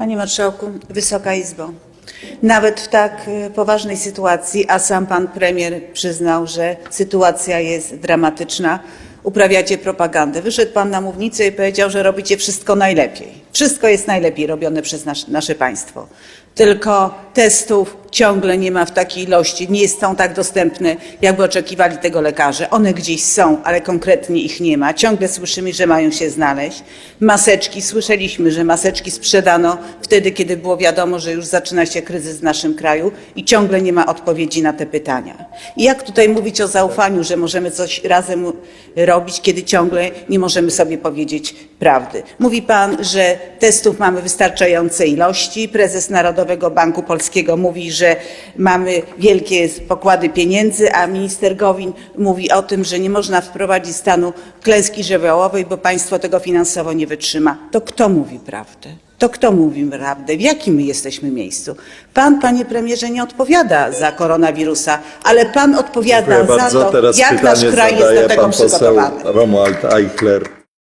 Panie Marszałku, Wysoka Izbo. Nawet w tak y, poważnej sytuacji, a sam pan premier przyznał, że sytuacja jest dramatyczna, uprawiacie propagandę. Wyszedł pan na mównicę i powiedział, że robicie wszystko najlepiej. Wszystko jest najlepiej robione przez nas, nasze państwo. Tylko testów ciągle nie ma w takiej ilości, nie są tak dostępne, jakby oczekiwali tego lekarze. One gdzieś są, ale konkretnie ich nie ma. Ciągle słyszymy, że mają się znaleźć. Maseczki, słyszeliśmy, że maseczki sprzedano wtedy, kiedy było wiadomo, że już zaczyna się kryzys w naszym kraju i ciągle nie ma odpowiedzi na te pytania. I jak tutaj mówić o zaufaniu, że możemy coś razem robić, kiedy ciągle nie możemy sobie powiedzieć prawdy? Mówi pan, że testów mamy wystarczające ilości. Prezes Narodowego Banku Polskiego mówi, że mamy wielkie pokłady pieniędzy, a minister Gowin mówi o tym, że nie można wprowadzić stanu klęski żywiołowej, bo państwo tego finansowo nie wytrzyma. To kto mówi prawdę? To kto mówi prawdę? W jakim my jesteśmy miejscu? Pan, panie premierze, nie odpowiada za koronawirusa, ale pan odpowiada Dziękuję za bardzo. to, Teraz jak nasz pytanie kraj jest zadaje do tego pan poseł przygotowany. Romuald Eichler,